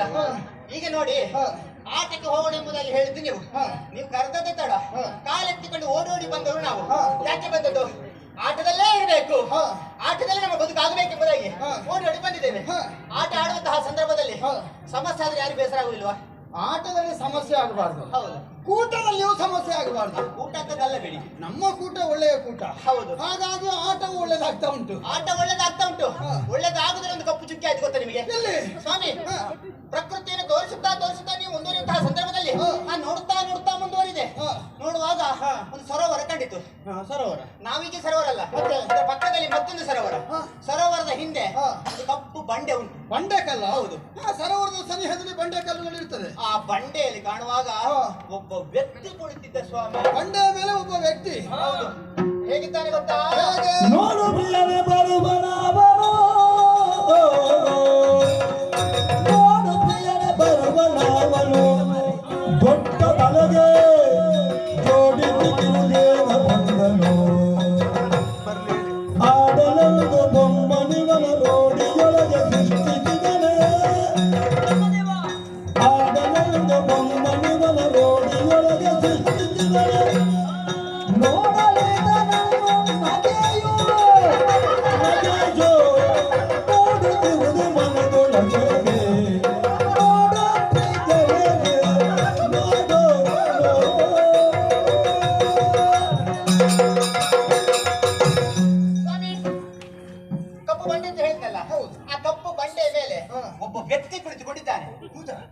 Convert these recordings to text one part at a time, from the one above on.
ಆಯ್ತಲ್ಲ ಈಗ ನೋಡಿ ಹ. ಆಟಕ್ಕೆ ಹೋಗೋಣ ಎಂಬುದಾಗಿ ಹೇಳಿದ್ದು ನೀವು. ನೀವು ಕರೆದದ್ದೇ ತಡ. ಹ. ಕಾಲೆತ್ತಿಕೊಂಡು ಓಡಿ ಓಡಿ ಬಂದವರು ನಾವು. ಯಾಕೆ ಬಂದದ್ದು? ಆಟದಲ್ಲೇ ಇರಬೇಕು. ಆಟದಲ್ಲೇ ನಮ್ಮ ಬದುಕಾಗಬೇಕೆಂಬುದಾಗಿ ಓಡೋಡಿ ಓಡಿ ಓಡಿ ಬಂದಿದ್ದೇವೆ. ಆಟ ಆಡುವಂತಹ ಸಂದರ್ಭದಲ್ಲಿ. ಸಮಸ್ಯೆ ಆದ್ರೆ ಯಾರು ಬೇಸರ ಆಗುದಿಲ್ವಾ ಆಟದಲ್ಲಿ ಸಮಸ್ಯೆ ಆಗಬಾರ್ದು. ಹೌದು. ಕೂಟದಲ್ಲಿಯೂ ಸಮಸ್ಯೆ ಆಗಬಾರ್ದು. ಕೂಟಕ್ಕಲ್ಲ ಬೇಡಿ. ನಮ್ಮ ಕೂಟ ಒಳ್ಳೆಯ ಕೂಟ. ಹೌದು. ಹಾಗಾಗಿ ಆಟ ಒಳ್ಳೇದಾಗ್ತಾ ಉಂಟು. ಆಟ ಒಳ್ಳೇದಾಗ್ತಾ ಉಂಟು. ಒಳ್ಳೇದಾಗುದ್ರೆ ಒಂದು ಕಪ್ಪು ಚುಕ್ಕಿ ಆಯ್ತು ಗೊತ್ತಾ ನಿಮಗೆ? ಸ್ವಾಮಿ. ಪ್ರಕೃತಿಯನ್ನು ತೋರಿಸುತ್ತಾ ತೋರಿಸುತ್ತಾ ನೀವು ಮುಂದುವರಿಯುವಂತಹ ಸಂದರ್ಭದಲ್ಲಿ ನೋಡ್ತಾ ನೋಡ್ತಾ ಮುಂದುವರಿದೆ. ನೋಡುವಾಗ. ಒಂದು ಸರೋವರ ಕಂಡಿತು. ಸರೋವರ. ನಾವೀಗ ಸರೋವರ ಅಲ್ಲ ಮತ್ತೆ? ಪಕ್ಕದಲ್ಲಿ ಮತ್ತೊಂದು ಸರೋವರ. ಸರೋವರದ ಹಿಂದೆ. ಕಪ್ಪು ಬಂಡೆ ಉಂಟು. ಬಂಡೆ ಕಲ್ಲ? ಹೌದು. ಸರೋವರದ ಸನಿಹದಲ್ಲಿ ಬಂಡೆಕಲ್ಲುಗಳು ಇರ್ತದೆ. ಆ ಬಂಡೆಯಲ್ಲಿ ಕಾಣುವಾಗ ಒಬ್ಬ ವ್ಯಕ್ತಿ ಕುಳಿತಿದ್ದ ಸ್ವಾಮಿ. ಬಂಡೆಯ ಮೇಲೆ ಒಬ್ಬ ವ್ಯಕ್ತಿ. ಹೌದು ಹೇಗಿದ್ದಾನೆ ಗೊತ್ತಾ? ನೋಡು ಪ್ರಿಯನೇ ಬರುವನವನು ನೋಡು ಪ್ರಿಯನೇ ಬರುವನವನು ದೊಡ್ಡ ತಲೆಗೆ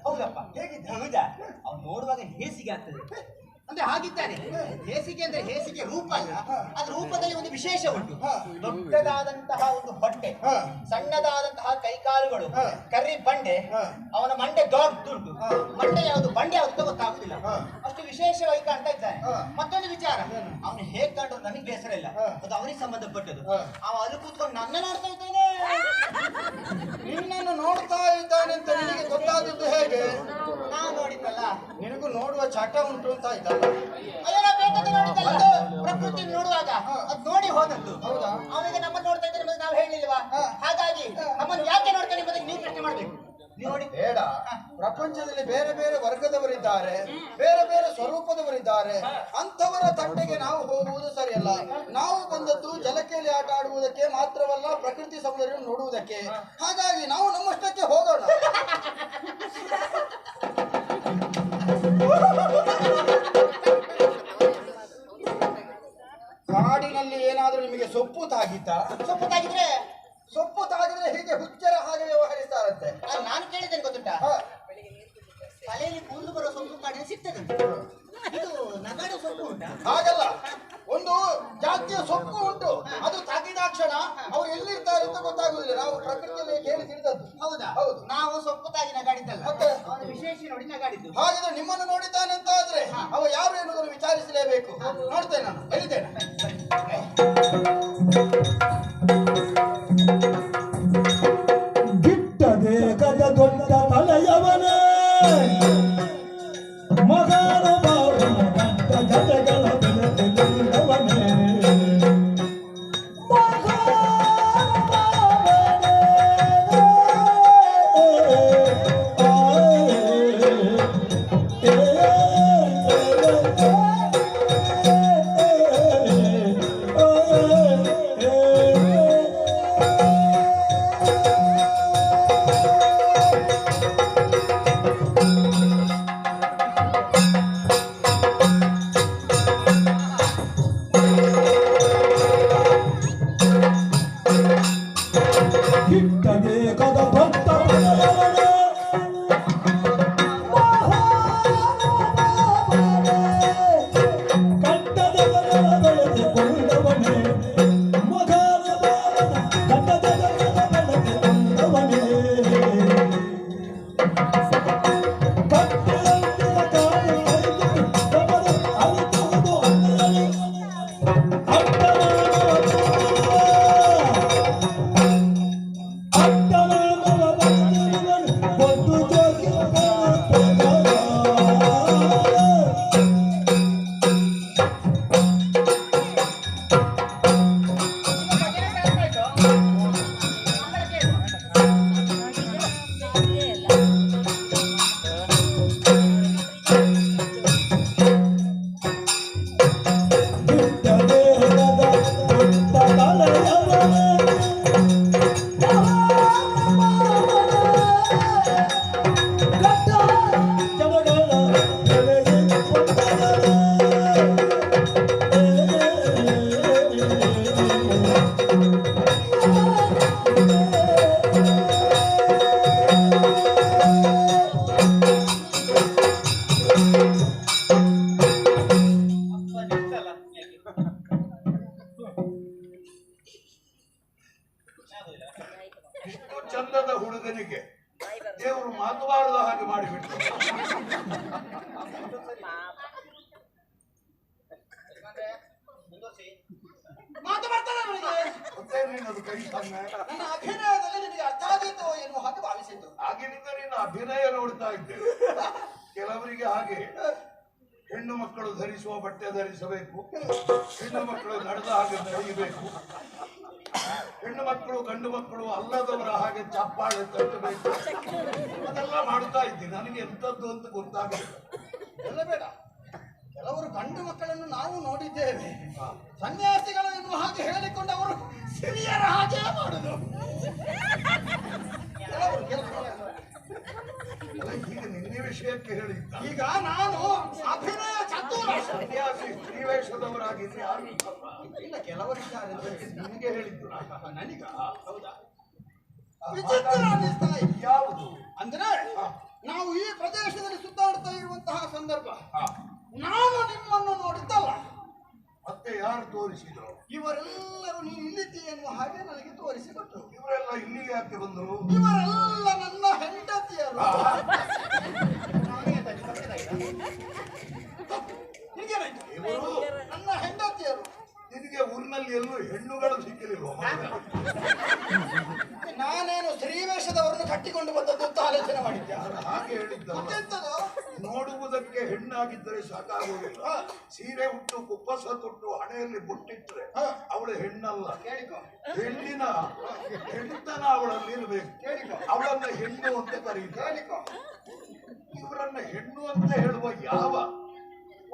ಹೌದಪ್ಪ. ಹೇಗಿದ್ದ ಹೌದಾ? ಅವ್ನು ನೋಡುವಾಗ ಹೇಸಿಗೆ ಆಗ್ತದೆ ಅಂದ್ರೆ ಹಾಗಿದ್ದಾರೆ. ಹೇಸಿಗೆ ಅಂದ್ರೆ ಹೇಸಿಗೆ ರೂಪ ಅಲ್ಲ. ಅದ್ರ ರೂಪದಲ್ಲಿ ಒಂದು ವಿಶೇಷ ಉಂಟು. ದೊಡ್ಡದಾದಂತಹ ಒಂದು ಹೊಟ್ಟೆ. ಸಣ್ಣದಾದಂತಹ ಕೈಕಾಲುಗಳು. ಕರ್ರಿ ಬಂಡೆ. ಅವನ ಮಂಡೆ ದೊಡ್ಡದುಂಟು. ಮಂಡೆ ಯಾವುದು? ಬಂಡೆ ಯಾವುದು? ಗೊತ್ತಾಗುದಿಲ್ಲ ಅಷ್ಟು ವಿಶೇಷವಾಗಿ ಕಾಣ್ತಾ ಇದ್ದಾನೆ. ಮತ್ತೊಂದು ವಿಚಾರ. ಅವನು ಹೇಗ್ ಕಾಣ್ತು ನನಗೆ ಬೇಸರ ಇಲ್ಲ. ಅದು ಅವನಿಗೆ ಸಂಬಂಧಪಟ್ಟದ್ದು. ಅವ ಅಲ್ಲಿ ಕೂತ್ಕೊಂಡು ನನ್ನ ನೋಡ್ತಾ ಇದ್ದಾನೆ. ನಿನ್ನನ್ನು ನೋಡ್ತಾ ಇದ್ದಾನೆ ಅಂತ ನಿನಗೆ ಗೊತ್ತಾದದ್ದು ಹೇಗೆ? ನಾ ನೋಡಿದ್ದಲ್ಲ. ನಿನಗೂ ನೋಡುವ ಚಟ ಉಂಟು ಅಂತ ಆಯ್ತಲ್ಲ ಪ್ರಕೃತಿ ನೋಡುವಾಗ. ಅದ್ ನೋಡಿ ಹೋದದ್ದು ಹೌದಾ? ಅವನಿಗೆ ನಮ್ಮ ನೋಡ್ತಾ ಎಂಬುದು ನಾವು ಹೇಳಿಲ್ವಾ ಹಾಗಾಗಿ ನಮ್ಮನ್ನು ಯಾಕೆ ನೋಡ್ತಾನೆ ಎಂಬುದಕ್ಕೆ ನೀವು ಪ್ರಶ್ನೆ ಮಾಡ್ಬೇಕು ನೋಡಿ ಬೇಡ ಪ್ರಪಂಚದಲ್ಲಿ ಬೇರೆ ಬೇರೆ ವರ್ಗದವರಿದ್ದಾರೆ ಬೇರೆ ಬೇರೆ ಸ್ವರೂಪದವರಿದ್ದಾರೆ ಅಂಥವರ ತಂಟೆಗೆ ನಾವು ಹೋಗುವುದು ಸರಿಯಲ್ಲ ನಾವು ಬಂದದ್ದು ಜಲಕೆಯಲ್ಲಿ ಆಟ ಆಡುವುದಕ್ಕೆ ಮಾತ್ರವಲ್ಲ ಪ್ರಕೃತಿ ಸೌಂದರ್ಯ ನೋಡುವುದಕ್ಕೆ ಹಾಗಾಗಿ ನಾವು ನಮ್ಮಷ್ಟಕ್ಕೆ ಹೋಗೋಣ ಕಾಡಿನಲ್ಲಿ ಏನಾದರೂ ನಿಮಗೆ ಸೊಪ್ಪು ತಾಗಿತ್ತಾ ಸೊಪ್ಪು ತಾಗಿದ್ರೆ ಸೊಪ್ಪು ತಾಗಿದ್ರೆ ಹೀಗೆ ಹುಚ್ಚರ ಹಾಗೆ ವ್ಯವಹರಿಸ್ತಾರಂತೆ. ಅದು ನಾನು ಕೇಳಿದ್ದೇನೆ ಗೊತ್ತುಂಟಾ? ಹ. ತಲೆಯಲ್ಲಿ ಕೂದಲು ಬರೋ ಸೊಪ್ಪು ಕಾಡಿನ ಸಿಗ್ತದೆ. ಇದು ನಗಾಡು ಸೊಪ್ಪು ಉಂಟಾ? ಹಾಗಲ್ಲ. ಒಂದು ಜಾತಿಯ ಸೊಪ್ಪು ಉಂಟು. ಅದು ತಾಗಿದಾಕ್ಷಣ ಅವ್ರು ಎಲ್ಲಿರ್ತಾರೆ ಅಂತ ಗೊತ್ತಾಗುದಿಲ್ಲ ನಾವು ಪ್ರಕೃತಿಯಲ್ಲಿ ಕೇಳಿ ತಿಳಿದದ್ದು. ಹೌದಾ? ಹೌದು. ನಾವು ಸೊಪ್ಪು ತಾಗಿ ನಗಾಡಿದ್ದಲ್ಲ. ಮತ್ತೆ? ಅವನು ವಿಶೇಷ ನೋಡಿ ನಗಾಡಿದ್ದು. ಹಾಗಿದ್ರೆ ನಿಮ್ಮನ್ನು ನೋಡಿದ್ದಾನೆ ಅಂತ ಆದ್ರೆ ಅವ ಯಾರು ಎನ್ನುವುದನ್ನು ವಿಚಾರಿಸಲೇಬೇಕು. ನೋಡ್ತೇನೆ ನಾನು. ಎಲ್ಲಿದ್ದೇನೆ ಮಾಡ್ತಾ ಇದ್ದೀನಿ. ನನಗೆ ಎಂತದ್ದು ಅಂತ ಗೊತ್ತಾಗಲಿಲ್ಲ ಎಲ್ಲ ಬೇಡ. ಕೆಲವರು ಗಂಡು ಮಕ್ಕಳನ್ನು ನಾವು ನೋಡಿದ್ದೇವೆ. ಸನ್ಯಾಸಿಗಳು ಎನ್ನುವ ಹಾಗೆ ಹೇಳಿಕೊಂಡವರು ಸಿರಿಯರ ಹಾಗೆ ಮಾಡುದು. ಈಗ ನಿನ್ನೆ ವಿಷಯಕ್ಕೆ ಹೇಳಿದ್ದ ಈಗ ನಾನು ಅಭಿನಯ ಚತುರ ಸನ್ಯಾಸಿ ಯಾರು ಇಲ್ಲ ಕೆಲವರಿದ್ದಾರೆ ನಿಮಗೆ. ನಿನಗೆ ಹೇಳಿದ್ದು ನಾನು. ನನಗ? ಹೌದಾ? ವಿಚಿತ್ರ ಅನ್ನಿಸ್ತಾ ಇದೆ ಯಾವುದು? ಅಂದ್ರೆ ನಾವು ಈ ಪ್ರದೇಶದಲ್ಲಿ ಸುತ್ತಾಡ್ತಾ ಇರುವಂತಹ ಸಂದರ್ಭ. ನಾವು ನಾನು ನಿಮ್ಮನ್ನು ನೋಡಿದ್ದಲ್ಲ. ಮತ್ತೆ ಯಾರು ತೋರಿಸಿದ್ರು? ಇವರೆಲ್ಲರೂ ನೀನು ಇಲ್ಲಿದ್ದಿ ಎನ್ನುವ ಹಾಗೆ ನನಗೆ ತೋರಿಸಿಕೊಟ್ರು ಇವರೆಲ್ಲ ಇಲ್ಲಿಗೆ ಯಾಕೆ ಬಂದರು? ಇವರೆಲ್ಲ ನನ್ನ ಹೆಂಡತಿಯರು. ಹೆಣ್ಣಾಗಿದ್ದರೆ ಸಾಕಾಗುವುದಿಲ್ಲ. ಸೀರೆ ಉಟ್ಟು ಕುಪ್ಪಸ ತೊಟ್ಟು ಹಣೆಯಲ್ಲಿ ಬುಟ್ಟಿಟ್ರೆ ಅವಳು ಹೆಣ್ಣಲ್ಲ. ಹೆಣ್ಣಿನ ಹೆಣ್ಣುತನ ಅವಳಲ್ಲಿ ಇರಬೇಕು. ಅವಳನ್ನ ಹೆಣ್ಣು ಅಂತ ಕರೀತಾರೆ. ಇವರನ್ನ ಹೆಣ್ಣು ಅಂತ ಹೇಳುವ ಯಾವ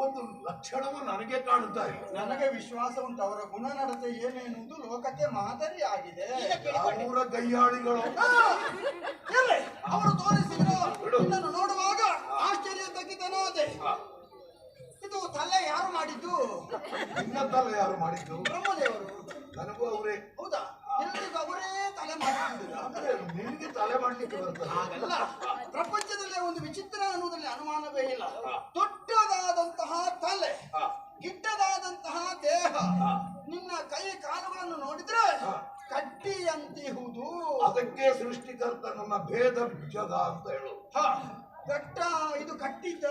ಒಂದು ಲಕ್ಷಣವು ನನಗೆ ಕಾಣುತ್ತಾ ಇದೆ ನನಗೆ ವಿಶ್ವಾಸ ಉಂಟು. ಅವರ ಗುಣನಡತೆ ಏನೆನ್ನುವುದು ಲೋಕಕ್ಕೆ ಮಾದರಿ ಆಗಿದೆ. ಅವರ ಗೈಯಾಳಿಗಳು. ಅವರು ತೋರಿಸಿದ್ರು. ನೋಡುವಾಗ ಆಶ್ಚರ್ಯ ತಗ್ಗಿದನಾದೆ ಇದು ತಲೆ ಯಾರು ಮಾಡಿದ್ದು? ನಿನ್ನ ತಲೆ ಯಾರು ಮಾಡಿದ್ದು? ಬ್ರಹ್ಮದೇವರು. ನನಗೂ ಅವರೇ. ಹೌದಾ? ಎಲ್ರಿಗೂ ಅವರೇ ತಲೆ ಮಾಡ್ತಿದ್ರು. ಅಂದ್ರೆ ನಿನಗೆ ತಲೆ ಮಾಡ್ಲಿಕ್ಕೆ ಬರ್ತದೆ ಹಾಗಲ್ಲ. ಪ್ರಪಂಚದಲ್ಲೇ ಒಂದು ವಿಚಿತ್ರ ಅನ್ನೋದ್ರಲ್ಲಿ ಅನುಮಾನವೇ ಇಲ್ಲ. ದೊಡ್ಡದಾದಂತಹ ತಲೆ. ಗಿಡ್ಡದಾದಂತಹ ದೇಹ ನಿನ್ನ ಕೈ ಕಾಲುಗಳನ್ನು ನೋಡಿದ್ರೆ ಕಟ್ಟಿಯಂತಿಹುದು ಅದಕ್ಕೆ ಸೃಷ್ಟಿಕರ್ತ ನಮ್ಮ ಭೇದ ಜಗ ಅಂತ ಹೇಳು. ಕಟ್ಟ ಇದು ಕಟ್ಟಿದ್ದ.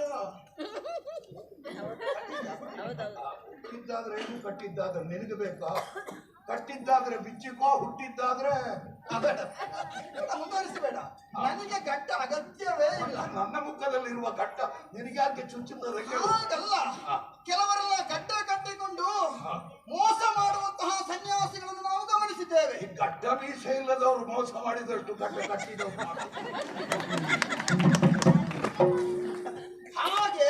ಕಟ್ಟಿದ್ದಾದ್ರೆ ಏನು ಕಟ್ಟಿದ್ದಾದ್ರೆ ನಿನಗೆ ಬೇಕಾ? ಕಟ್ಟಿದ್ದಾದ್ರೆ ಬಿಚ್ಚಿಕೋ ಹುಟ್ಟಿದ್ದಾದ್ರೆ ಮುಂದುವರಿಸಬೇಡ ನನಗೆ ಘಟ್ಟ ಅಗತ್ಯವೇ ಇಲ್ಲ. ನನ್ನ ಮುಖದಲ್ಲಿರುವ ಘಟ್ಟ ನಿನಗ್ಯಾಕೆ ಚುಚ್ಚುತ್ತದೆ ಹಾಗಲ್ಲ. ಕೆಲವರೆಲ್ಲ ಘಟ್ಟ ಕಟ್ಟಿಕೊಂಡು ಮೋಸ ಮಾಡುವಂತಹ ಸನ್ಯಾಸಿಗಳನ್ನು ನಾವು ಗಮನಿಸಿದ್ದೇವೆ. ಗಡ್ಡ ಮೀಸೆ ಇಲ್ಲದವರು ಮೋಸ ಮಾಡಿದಷ್ಟು ಘಟ್ಟ ಕಟ್ಟಿದವರು ಹಾಗೆ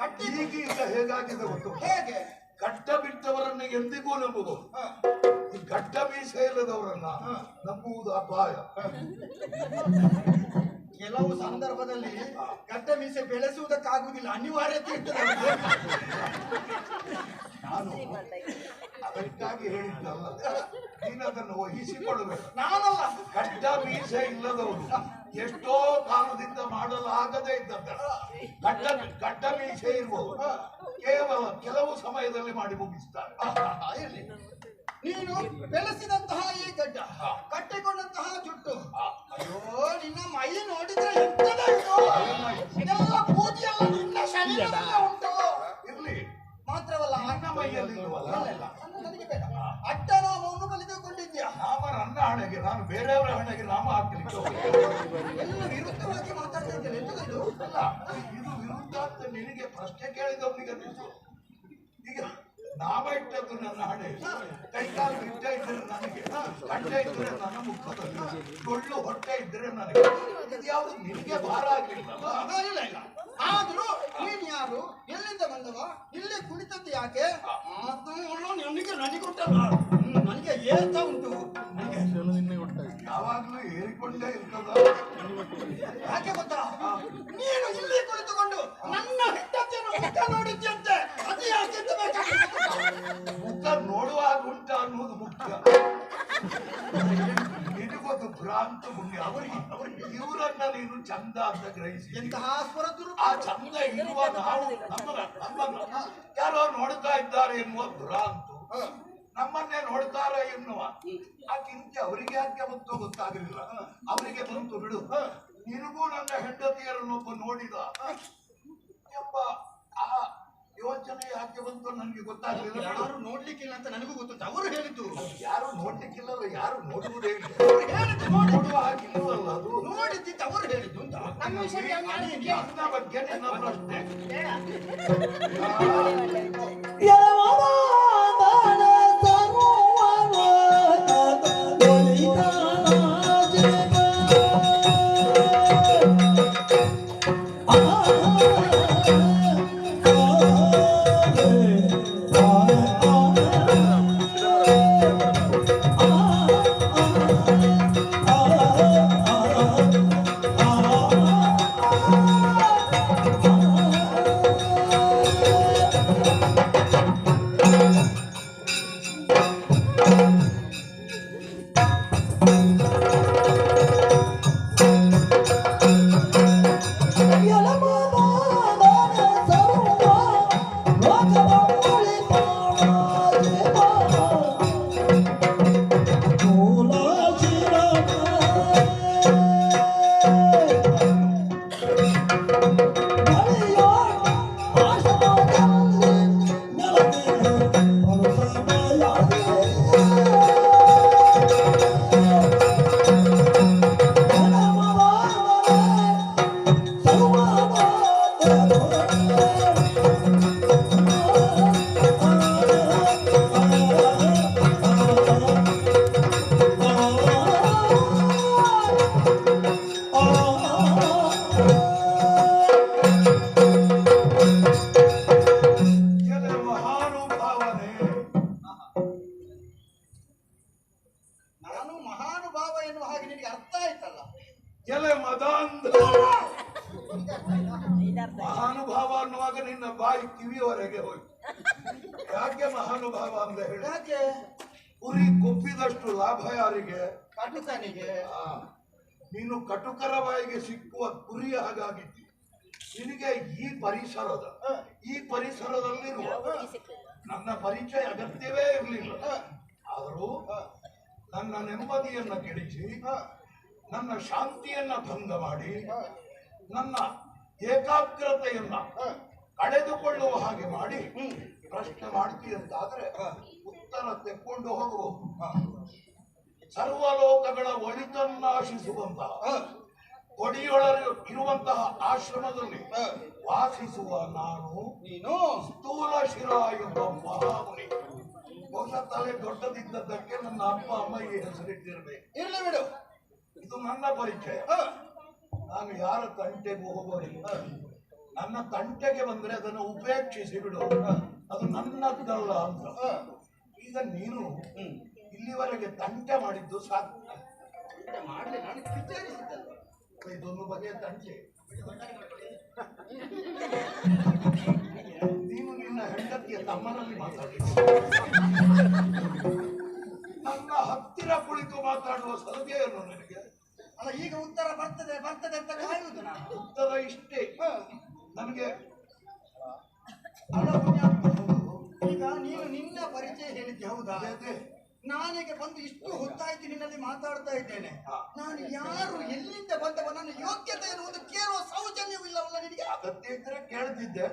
ಕಟ್ಟಿ ಈಗ ಹೇಗಾಗಿದೆ ಗೊತ್ತು? ಹೇಗೆ? ಕಟ್ಟ ಬಿಟ್ಟವರನ್ನು ಎಂದಿಗೂ ನಂಬುದು ಗಡ್ಡ ಮೀಸೆ ಇಲ್ಲದವರನ್ನ ನಂಬುವುದು ಅಪಾಯ. ಕೆಲವು ಸಂದರ್ಭದಲ್ಲಿ ಗಡ್ಡ ಮೀಸೆ ಬೆಳೆಸುವುದಕ್ಕಾಗುವುದಿಲ್ಲ. ಅನಿವಾರ್ಯತೆ ಇರ್ತದೆ. ನಾನು ಅದಕ್ಕಾಗಿ ಹೇಳಿದ್ದಲ್ಲ. ನೀನು ಅದನ್ನು ವಹಿಸಿಕೊಳ್ಳಬೇಕು. ನಾನಲ್ಲ. ಗಡ್ಡ ಮೀಸೆ ಇಲ್ಲದವರು ಎಷ್ಟೋ ಕಾಲದಿಂದ ಮಾಡಲಾಗದೇ ಇದ್ದಂತೆ. ಗಡ್ಡ ಗಡ್ಡ ಮೀಸೆ ಇರುವವರು ಕೇವಲ ಕೆಲವು ಸಮಯದಲ್ಲಿ ಮಾಡಿ ಮುಗಿಸ್ತಾರೆ. ನೀನು ಬೆಳೆಸಿದಂತಹ ಈ ಗಡ್ಡ ಕಟ್ಟಿಕೊಂಡಂತಹ ಜುಟ್ಟು. ಅಯ್ಯೋ ನಿನ್ನ ಮೈ ನೋಡಿದ್ರೆ ಎಂತದ ಇದು? ಇದೆಲ್ಲ ನಿನ್ನ ಶರೀರದಲ್ಲ ಉಂಟು. ಇರ್ಲಿ. ಮಾತ್ರವಲ್ಲ ಅಣ್ಣ ಮೈಯಲ್ಲಿ ಅಟ್ಟ ನನಗೆ ಬೇಡ. ನಾಮವನ್ನು ಕಲಿತುಕೊಂಡಿದ್ಯಾ ನಾಮ ನನ್ನ ಹಣೆಗೆ ನಾನು ಬೇರೆಯವರ ಹಣೆಗೆ ನಾಮ ಹಾಕಲಿಕ್ಕೆ ಹೋಗಿಲ್ಲ. ಎಲ್ಲ ವಿರುದ್ಧವಾಗಿ ಮಾತಾಡ್ತಾ ಇದ್ದೇನೆ ಇದು? ಅಲ್ಲ ಇದು ವಿರುದ್ಧ ಅಂತ ನಿನಗೆ ಪ್ರಶ್ನೆ ಕೇಳಿದವನಿಗೆ ಅನ್ನಿಸ್ತು ಈಗ ನಾಮ ಇಟ್ಟದ್ದು ನನ್ನ ಹಣೆ. ಕೈಕಾಲು ಇಟ್ಟ ಇದ್ರೆ ನನಗೆ ಗಡ್ಡೆ ಇದ್ರೆ ನನ್ನ ಮುಖದಲ್ಲಿ ಡೊಳ್ಳು ಹೊಟ್ಟೆ ಇದ್ರೆ ನನಗೆ. ಇದು ಯಾವುದು ನಿನಗೆ ಭಾರ ಆಗ್ಲಿಲ್ಲಲ್ಲ ಇಲ್ಲ ಇಲ್ಲ. ಆದ್ರೂ ನೀನ್ ಯಾರು? ಎಲ್ಲಿಂದ ಬಂದವ? ಇಲ್ಲಿ ಕುಳಿತದ್ದು ಯಾಕೆ? ನನಗೆ ನನಗುಂಟಲ್ಲ ಹ್ಮ್, ನನಗೆ ಏರ್ತಾ ಉಂಟು. ಯಾವಾಗ್ಲೂ ಏರಿಕೊಂಡೇ ಇರ್ತದ. ಯಾಕೆ ಗೊತ್ತಾ? ನೀನು ಇಲ್ಲಿ ಕುಳಿತುಕೊಂಡು ನನ್ನ ಮುಖ ನೋಡಿದ್ಯಂತೆ. ಭ್ರಾಂತ ಅವರಿಗೆ ಅವರಿಗೆ ಇವರನ್ನ ನೀನು ಚಂದ ಅಂತ ಗ್ರಹಿಸಿ. ಎಂತಹ ಸ್ವರದುರು ಆ ಚಂದ ಇರುವ ನಾವು ನಮ್ಮ ಯಾರೋ ನೋಡ್ತಾ ಇದ್ದಾರೆ ಎನ್ನುವ ಭ್ರಾಂತು ನಮ್ಮನ್ನೇ ನೋಡ್ತಾರೆ ಎನ್ನುವ ಆ ಚಿಂತೆ ಅವರಿಗೆ ಯಾಕೆ ಬಂತು ಗೊತ್ತಾಗಲಿಲ್ಲ. ಅವರಿಗೆ ಬಂತು ಬಿಡು. ನಿನಗೂ ನನ್ನ ಹೆಂಡತಿಯರನ್ನೊಬ್ಬ ನೋಡಿದ. ಎಂಬ ಆ ಯೋಚನೆ ಯಾಕೆ ಬಂತು ನನಗೆ ಗೊತ್ತಾಗಲಿಲ್ಲ. ಯಾರು ನೋಡ್ಲಿಕ್ಕಿಲ್ಲ ಅಂತ ನನಗೂ ಗೊತ್ತುಂಟು. ಅವರು ಹೇಳಿದ್ದು. ಯಾರು ನೋಡ್ಲಿಕ್ಕಿಲ್ಲ ಯಾರು ನೋಡುವುದೇ ಇಲ್ಲ. Yo ಕಟುಕರ ಬಾಯಿಗೆ ಸಿಕ್ಕುವ ಕುರಿಯ ಹಾಗಾಗಿತ್ತು ನಿನಗೆ ಈ ಪರಿಸರದ ಈ ಪರಿಸರದಲ್ಲಿರುವ ನನ್ನ ಪರಿಚಯ ಅಗತ್ಯವೇ ಇರಲಿಲ್ಲ. ಆದರೂ ನನ್ನ ನೆಮ್ಮದಿಯನ್ನ ಕೆಡಿಸಿ ನನ್ನ ಶಾಂತಿಯನ್ನ ಭಂಗ ಮಾಡಿ ನನ್ನ ಏಕಾಗ್ರತೆಯನ್ನ ಕಳೆದುಕೊಳ್ಳುವ ಹಾಗೆ ಮಾಡಿ ಪ್ರಶ್ನೆ ಮಾಡ್ತೀಯ ಅಂತಾದ್ರೆ ಉತ್ತರ ತೆಕ್ಕೊಂಡು ಹೋಗಬಹುದು ಸರ್ವಲೋಕಗಳ ಒಳಿತನ್ನಾಶಿಸುವಂತಹ ಕೊಡಿಯೊಳಗೆ ಇರುವಂತಹ ಆಶ್ರಮದಲ್ಲಿ ವಾಸಿಸುವ ನಾನು ನೀನು. ಸ್ಥೂಲ ಶಿರ ಎಂಬ ಮಹಾಮುನಿ. ಹೊಸ ತಲೆ ದೊಡ್ಡದಿದ್ದದ್ದಕ್ಕೆ ನನ್ನ ಅಪ್ಪ ಅಮ್ಮ ಈ ಹೆಸರಿಟ್ಟಿರಬೇಕು. ಇಲ್ಲ ಬಿಡು. ಇದು ನನ್ನ ಪರಿಚಯ. ನಾನು ಯಾರ ತಂಟೆಗೂ ಹೋಗೋದಿಲ್ಲ. ನನ್ನ ತಂಟೆಗೆ ಬಂದ್ರೆ ಅದನ್ನು ಉಪೇಕ್ಷಿಸಿ ಬಿಡು. ಅದು ನನ್ನದ್ದಲ್ಲ ಅಂತ. ಈಗ ನೀನು ಇಲ್ಲಿವರೆಗೆ ತಂಟೆ ಮಾಡಿದ್ದು ಸಾಕು. ಮಾಡ್ಲಿ ನಾನು ವಿಚಾರಿಸಿದ್ದಲ್ಲ ಇದೊಂದು ಬಗೆಯ ತಂಟೆ ನೀನು ನಿನ್ನ ಹೆಂಡತಿಯ ತಮ್ಮನಲ್ಲಿ ಮಾತಾಡಿ. ನನ್ನ ಹತ್ತಿರ ಕುಳಿತು ಮಾತಾಡುವ ಸಲಹೆಯನ್ನು ನನಗೆ. ಅಲ್ಲ ಈಗ ಉತ್ತರ ಬರ್ತದೆ ಬರ್ತದೆ ಅಂತ ಕಾಯುವುದು ನಾನು. ಉತ್ತರ ಇಷ್ಟೇ. ನನಗೆ ಈಗ ನೀನು ನಿನ್ನ ಪರಿಚಯ ಹೇಳಿದ್ದೆ ಹೌದಾ? ಅದೇ. ನಾನೀಗ ಬಂದು ಇಷ್ಟು ಹೊತ್ತಾಯ್ತು ನಿನ್ನಲ್ಲಿ ಮಾತಾಡ್ತಾ ಇದ್ದೇನೆ. ನಾನು ಯಾರು ಎಲ್ಲಿಂದ ಬಂದವ ನನ್ನ ಯೋಗ್ಯತೆ ಒಂದು ಕೇಳುವ ಸೌಜನ್ಯವೂ ಇಲ್ಲವಲ್ಲ ನಿನಗೆ? ಅಗತ್ಯ ಇದ್ರೆ ಕೇಳ್ತಿದ್ದೆ.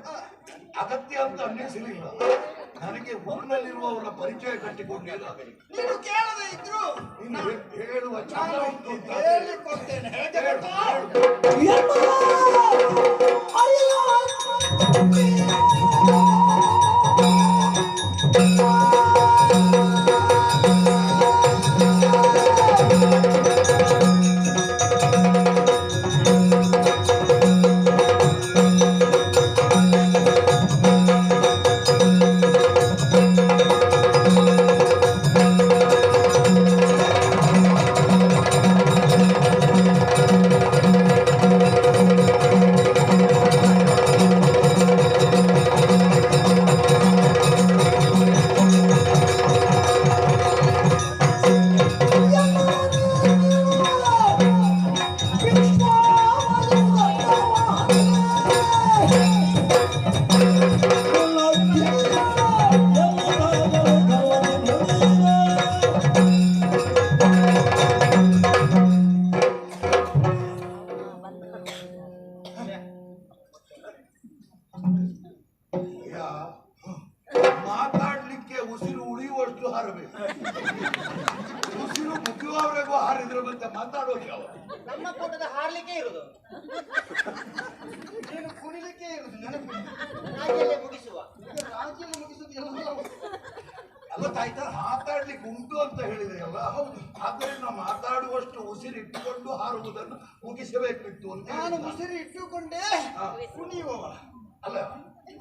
ಅಗತ್ಯ ಅಂತ ಅನ್ನಿಸಲಿಲ್ಲ. ನನಗೆ ಊರಿನಲ್ಲಿರುವವರ ಪರಿಚಯ ಕಟ್ಟಿಕೊಂಡಿಲ್ಲ ನೀನು ಕೇಳದೆ ಇದ್ರು. ಹೇಳುವ ಹೇಳಿಕೊಡ್ತೇನೆ ಹೇಗೆ ಗೊತ್ತಾ?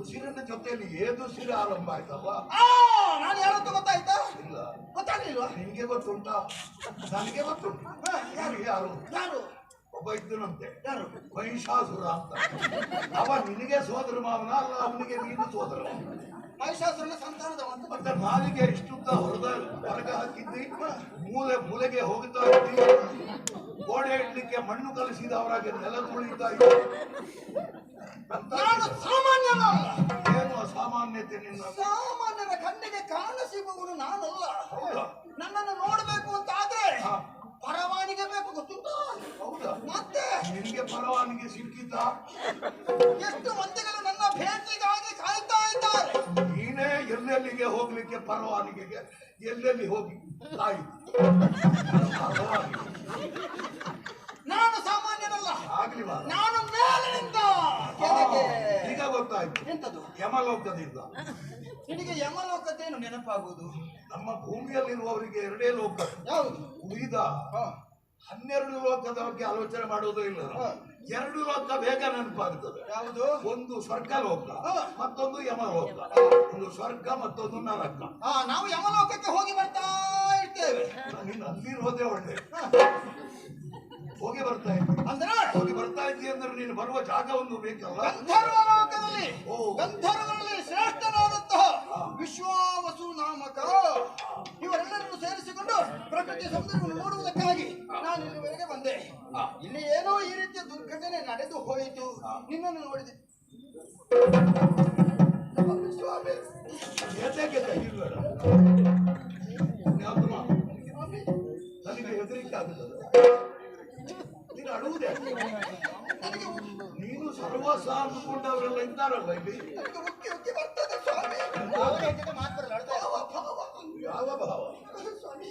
ಉಸಿರಿನ ಜೊತೆಯಲ್ಲಿ ಏದುಸಿರು ಆರಂಭ ಆಯ್ತಲ್ವ ಆ, ನಾನು ಅಂತ ಗೊತ್ತಾಯ್ತಾ? ಇಲ್ಲ. ಗೊತ್ತಾಗ್ಲಿಲ್ವಾ? ನಿಮ್ಗೆ ಗೊತ್ತುಂಟಾ? ನನಗೆ ಗೊತ್ತುಂಟು. ಯಾರು? ಯಾರು ಯಾರು? ಒಬ್ಬ ಇದ್ದನಂತೆ. ಯಾರು? ಮಹಿಷಾಸುರ ಅಂತ. ಅವ ನಿನಗೆ ಸೋದರ ಮಾವನ ಅಲ್ಲ ಅವನಿಗೆ ನೀನು ಸೋದರ. ಮಹಿಷಾಸುರನ ಸಂತಾನದ ಅಂತ ಮತ್ತೆ ನಾಲಿಗೆ ಇಷ್ಟುದ್ದ ಹೊರದ ಹೊರಗೆ ಹಾಕಿದ್ದಿ. ಮೂಲೆ ಮೂಲೆಗೆ ಹೋಗ್ತಾ ಇದ್ದಿ. ಗೋಡೆ ಇಡ್ಲಿಕ್ಕೆ ಮಣ್ಣು ಕಲಿಸಿದವರಾಗಿ ನೆಲ ತುಳಿತಾ ಇದ್ದಾರೆ ನಾನು ಸಾಮಾನ್ಯನಲ್ಲ. ಏನು ಅಸಾಮಾನ್ಯತೆ ನಿನ್ನ? ಸಾಮಾನ್ಯರ ಕಣ್ಣಿಗೆ ಕಾಣ ಸಿಗುವವನು ನಾನಲ್ಲ. ನನ್ನನ್ನು ನೋಡಬೇಕು ಅಂತ ಆದ್ರೆ. ಪರವಾನಿಗೆ ಬೇಕು ಗೊತ್ತುಂಟಾ? ಹೌದಾ? ಮತ್ತೆ? ನಿನಗೆ ಪರವಾನಿಗೆ ಸಿಕ್ಕಿದ್ದ? ಎಷ್ಟು ಮಂದಿಗಳು ನನ್ನ ಭೇಟಿಗಾಗಿ ಕಾಯ್ತಾ ಇದ್ದಾರೆ? ನೀನೇ ಎಲ್ಲೆಲ್ಲಿಗೆ ಹೋಗ್ಲಿಕ್ಕೆ ಪರವಾನಿಗೆಗೆ? ಎಲ್ಲೆಲ್ಲಿ ಹೋಗಿ? ತಾಯಿ ನಾನು ಸಾಮಾನ್ಯನಲ್ಲ ಆಗ್ಲಿವಾ ನಾನು ಮೇಲಿನಿಂದ ಕೆಳಗೆ ಈಗ ಗೊತ್ತಾಯ್ತು ಎಂತದು ಯಮಲೋಕದಿಂದ. ನಿನಗೆ ಯಮಲೋಕದೇನು ನೆನಪಾಗುವುದು? ನಮ್ಮ ಭೂಮಿಯಲ್ಲಿರುವವರಿಗೆ ಎರಡೇ ಲೋಕ. ಯಾವುದು? ಉಳಿದ. ಹನ್ನೆರಡು ಲೋಕದ ಬಗ್ಗೆ ಆಲೋಚನೆ ಮಾಡೋದು ಇಲ್ಲ. ಎರಡು ಲೋಕ ಬೇಗ ನೆನಪಾಗುತ್ತದೆ. ಯಾವುದು? ಒಂದು ಸ್ವರ್ಗ ಲೋಕ. ಮತ್ತೊಂದು ಯಮಲೋಕ. ಒಂದು ಸ್ವರ್ಗ ಮತ್ತೊಂದು ನರಕ. ಹಾ ನಾವು ಯಮಲೋಕಕ್ಕೆ ಹೋಗಿ ಬರ್ತಾ ಇರ್ತೇವೆ. ನಿನ್ನ ಅಲ್ಲಿರೋದೇ ಒಳ್ಳೆ. ಹೋಗಿ ಬರ್ತಾ ಇದ್ದಿ. ಅಂದ್ರೆ ಹೋಗಿ ಬರ್ತಾ ಇದ್ದೀನಿ ಅಂದ್ರೆ ನೀನು ಬರುವ ಜಾಗವನ್ನು ಬೇಕಲ್ಲ? ಗಂಧರ್ವ ಲೋಕದಲ್ಲಿ ಓ. ಶ್ರೇಷ್ಠನಾದಂತಹ ವಿಶ್ವಾವಸು ನಾಮಕ ಇವರೆಲ್ಲರನ್ನು ಸೇರಿಸಿಕೊಂಡು ಪ್ರಕೃತಿ ಸೌಂದರ್ಯವನ್ನು ನೋಡುವುದಕ್ಕಾಗಿ ನಾನು ಇಲ್ಲಿವರೆಗೆ ಬಂದೆ. ಇಲ್ಲಿ ಏನೋ ಈ ರೀತಿಯ ದುರ್ಘಟನೆ ನಡೆದು ಹೋಯಿತು. ನಿನ್ನನ್ನು ನೋಡಿದೆ. ಸ್ವಾಮಿ, ನನಗೆ ಹೆದರಿಕೆ ಆಗುತ್ತದೆ? ನೀನು ಅಡುವುದೇ ನನಗೆ ನೀನು ಸರ್ವಸ್ವ ಅಂದುಕೊಂಡವರೆಲ್ಲ ಇದ್ದಾರಲ್ಲ ಇಲ್ಲಿ ನನಗೆ ಉಕ್ಕಿ ಉಕ್ಕಿ ಬರ್ತದೆ ಸ್ವಾಮಿ ಅವರ ಜೊತೆ ಮಾತಾಡಲ್ಲ ಅಳ್ತಾ ಇರು. ಭಾವ, ಭಾವ. ಯಾವ ಭಾವ ಸ್ವಾಮಿ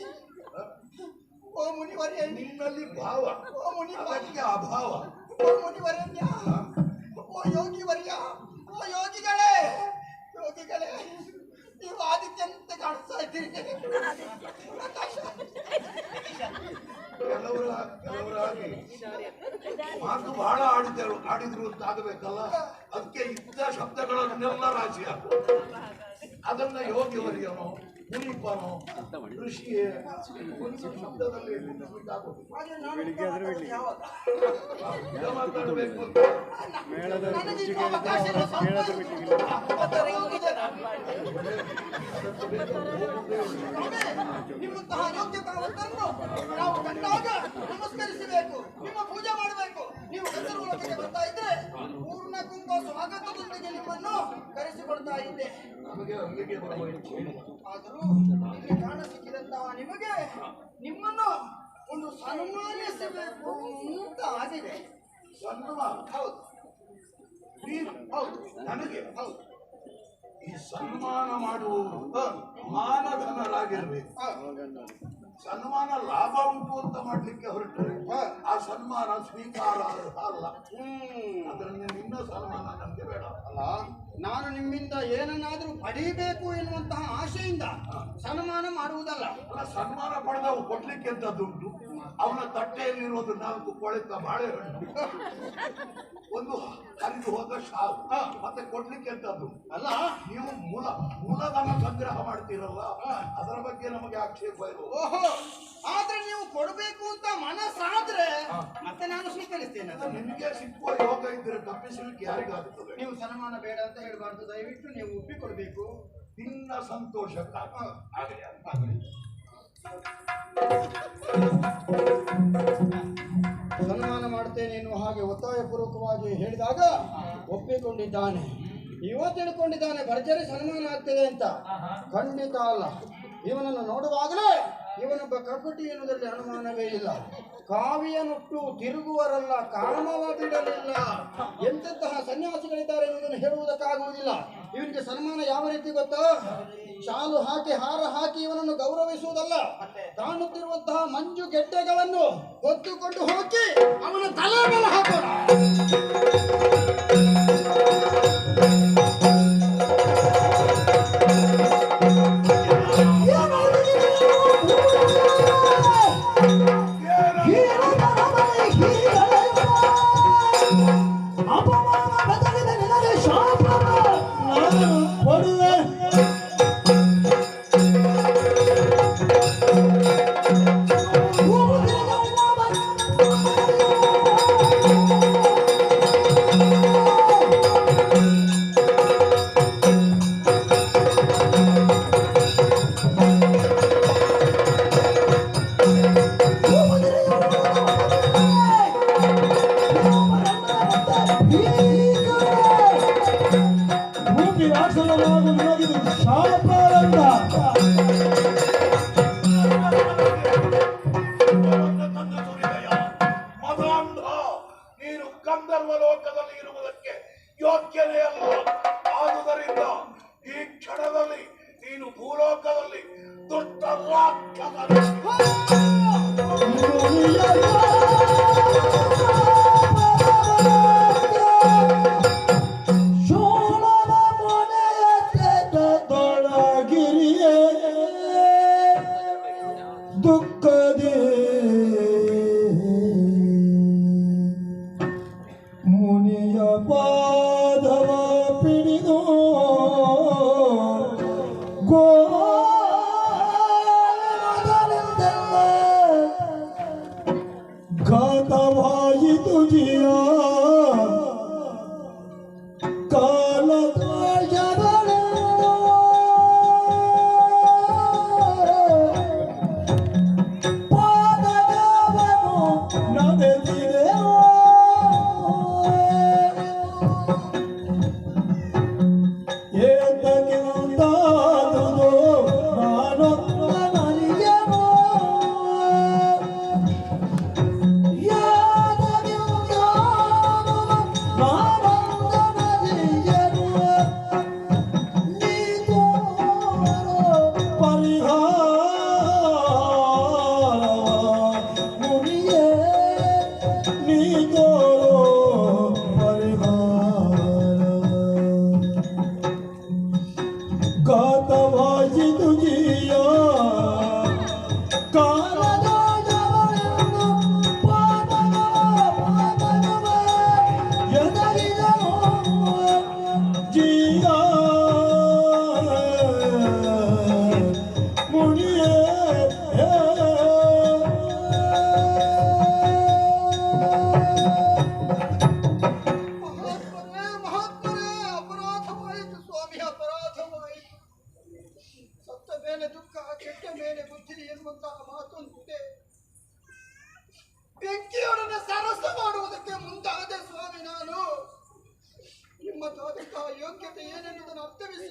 ಓ ಮುನಿವರ್ಯ ನಿನ್ನಲ್ಲಿ ಭಾವ ಓ ಮುನಿ ಅದಕ್ಕೆ ಅಭಾವ ಓ ಮುನಿವರಣ್ಯ ಓ ಯೋಗಿ ವರ್ಯ ಓ ಯೋಗಿಗಳೇ ಯೋಗಿಗಳೇ ನೀವು ಆದಿತ್ಯಂತ ಕಾಣಿಸ್ತಾ ಇದ್ದೀರಿ ಕೆಲವರ ಕೆಲವರಾಗಿ ಮಾತು ಬಹಳ ಆಡಿದ್ರು ಆಡಿದ್ರು ಅಂತ ಆಗಬೇಕಲ್ಲ? ಅದಕ್ಕೆ ಇದ್ದ ಶಬ್ದಗಳನ್ನೆಲ್ಲ ರಾಜ್ಯ ಅದನ್ನ ಯೋಗಿವರಿಯನೋ ಶಬ್ದದಲ್ಲಿ ನಾವು ಕಂಡಾಗ ನಮಸ್ಕರಿಸಬೇಕು. ನಿಮ್ಮ ಪೂಜೆ ಮಾಡಬೇಕು. ನೀವು ಗಂಧರ್ವ ಲೋಕಕ್ಕೆ ಬರ್ತಾ ಇದ್ರೆ ಪೂರ್ಣ ಕುಂಭ ಸ್ವಾಗತದೊಂದಿಗೆ ನಿಮ್ಮನ್ನು ಕರೆಸಿಕೊಳ್ತಾ ಇದ್ದೆ. ನಮಗೆ ಅಲ್ಲಿಗೆ ಬರುವ ಆದರೂ ಕಾಣ ಸಿಕ್ಕಿದಂತಹ ನಿಮಗೆ ನಿಮ್ಮನ್ನು ಒಂದು ಸನ್ಮಾನಿಸಬೇಕು ಅಂತ ಆಗಿದೆ ಸನ್ಮಾನ ಹೌದು ಹೌದು ನನಗೆ ಹೌದು ಈ ಸನ್ಮಾನ ಮಾಡುವವರು ಮಾನಧನರಾಗಿರ್ಬೇಕು. ಸನ್ಮಾನ ಲಾಭ ಉಂಟು ಅಂತ ಮಾಡ್ಲಿಕ್ಕೆ ಹೊರಟರೆ ಆ ಸನ್ಮಾನ ಸ್ವೀಕಾರ ಅಲ್ಲ ಅದರಿಂದ ನಿನ್ನ ಸನ್ಮಾನ ನಮಗೆ ಬೇಡ ಅಲ್ಲ ನಾನು ನಿಮ್ಮಿಂದ ಏನನ್ನಾದರೂ ಪಡೀಬೇಕು ಎನ್ನುವಂತಹ ಆಶೆಯಿಂದ ಸನ್ಮಾನ ಮಾಡುವುದಲ್ಲ. ಸನ್ಮಾನ ಪಡೆದವು ಕೊಡ್ಲಿಕ್ಕೆ ಎಂತದ್ದುಂಟು ಅವನ ತಟ್ಟೆಯಲ್ಲಿರೋದು ನಾಲ್ಕು ಕೊಳೆತ ಬಾಳೆಹಣ್ಣು. ಒಂದು ಹರಿದು ಹೋದ ಶಾವು ಮತ್ತೆ ಕೊಡ್ಲಿಕ್ಕೆ ಅಂತದ್ದು ಅಲ್ಲ ನೀವು ಮೂಲ ಮೂಲಧನ ಸಂಗ್ರಹ ಮಾಡ್ತೀರಲ್ಲ ಅದರ ಬಗ್ಗೆ ನಮಗೆ ಆಕ್ಷೇಪ ಇರುವ. ಓಹೋ ಆದ್ರೆ ನೀವು ಕೊಡಬೇಕು ಅಂತ ಮನಸ್ಸಾದ್ರೆ ಮತ್ತೆ ನಾನು ಸ್ವೀಕರಿಸ್ತೇನೆ. ನಿಮಗೆ ಸಿಕ್ಕುವ ಯೋಗ ಇದ್ರೆ ತಪ್ಪಿಸಲಿಕ್ಕೆ ಯಾರಿಗಾಗುತ್ತದೆ? ನೀವು ಸನ್ಮಾನ ಬೇಡ ಅಂತ ಹೇಳಬಾರ್ದು. ದಯವಿಟ್ಟು ನೀವು ಒಪ್ಪಿಕೊಡ್ಬೇಕು ನಿನ್ನ ಸಂತೋಷಕ್ಕಾಗಿ. ಆಗಲಿ ಆಗಲಿ. ಸನ್ಮಾನ ಮಾಡ್ತೇನೆ ಎನ್ನುವ ಹಾಗೆ ಒತ್ತಾಯಪೂರ್ವಕವಾಗಿ ಹೇಳಿದಾಗ ಒಪ್ಪಿಕೊಂಡಿದ್ದಾನೆ. ಇವತ್ತು ತಿಳ್ಕೊಂಡಿದ್ದಾನೆ, ಭರ್ಜರಿ ಸನ್ಮಾನ ಆಗ್ತದೆ ಅಂತ. ಖಂಡಿತ ಅಲ್ಲ ಇವನನ್ನು ನೋಡುವಾಗಲೇ ಇವನೊಬ್ಬ ಕಪಟಿ ಎನ್ನುವುದರಲ್ಲಿ ಅನುಮಾನವೇ ಇಲ್ಲ. ಕಾವಿಯನುಟ್ಟು ತಿರುಗುವರಲ್ಲ ಕಾಮವ ಬಿಡಲಿಲ್ಲ ಸನ್ಯಾಸಿಗಳಿದ್ದಾರೆ ಎನ್ನುವುದನ್ನು ಹೇಳುವುದಕ್ಕಾಗುವುದಿಲ್ಲ. ಇವನಿಗೆ ಸನ್ಮಾನ ಯಾವ ರೀತಿ ಗೊತ್ತಾ? ಶಾಲು ಹಾಕಿ ಹಾರ ಹಾಕಿ ಇವನನ್ನು ಗೌರವಿಸುವುದಲ್ಲ. ಕಾಣುತ್ತಿರುವಂತಹ ಮಂಜು ಗೆಡ್ಡೆಗಳನ್ನು ಹೊತ್ತುಕೊಂಡು ಹೋಗಿ ಅವನ ತಲೆ ಮೇಲೆ ಹಾಕೋಣ.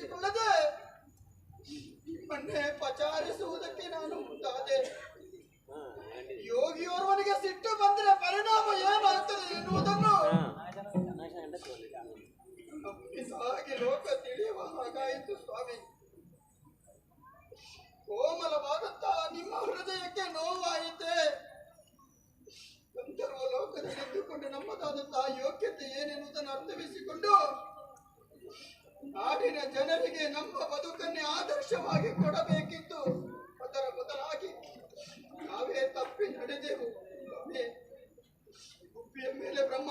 ಅರ್ಥವಿಸಿಕೊಳ್ಳದೆ ನಿಮ್ಮನ್ನೇ ಪಚಾರಿಸುವುದಕ್ಕೆ ನಾನು ಮುಂದಾದೆ. ಯೋಗಿಯೋರ್ವನಿಗೆ ಸಿಟ್ಟು ಬಂದರೆ ಪರಿಣಾಮ ಏನಾಗ್ತದೆ ಎನ್ನುವುದನ್ನು ಸಾಗಿ ಲೋಕ ತಿಳಿಯುವ ಹಾಗಾಯಿತು ಸ್ವಾಮಿ. ಕೋಮಲವಾದಂತಹ ನಿಮ್ಮ ಹೃದಯಕ್ಕೆ ನೋವಾಯಿತೆ. ಗಂಧರ್ವ ಲೋಕದಲ್ಲಿ ಇದ್ದುಕೊಂಡು ನಮ್ಮದಾದಂತಹ ಯೋಗ್ಯತೆ ಏನೆನ್ನುವುದನ್ನು ಅರ್ಥವಿಸಿಕೊಂಡು ನಾಡಿನ ಜನರಿಗೆ ನಮ್ಮ ಬದುಕನ್ನೇ ಆದರ್ಶವಾಗಿ ಕೊಡಬೇಕಿತ್ತು. ಅದರ ಬದಲಾಗಿ ನಾವೇ ತಪ್ಪಿ ನಡೆದೆವು. ಮೇಲೆ ಬ್ರಹ್ಮ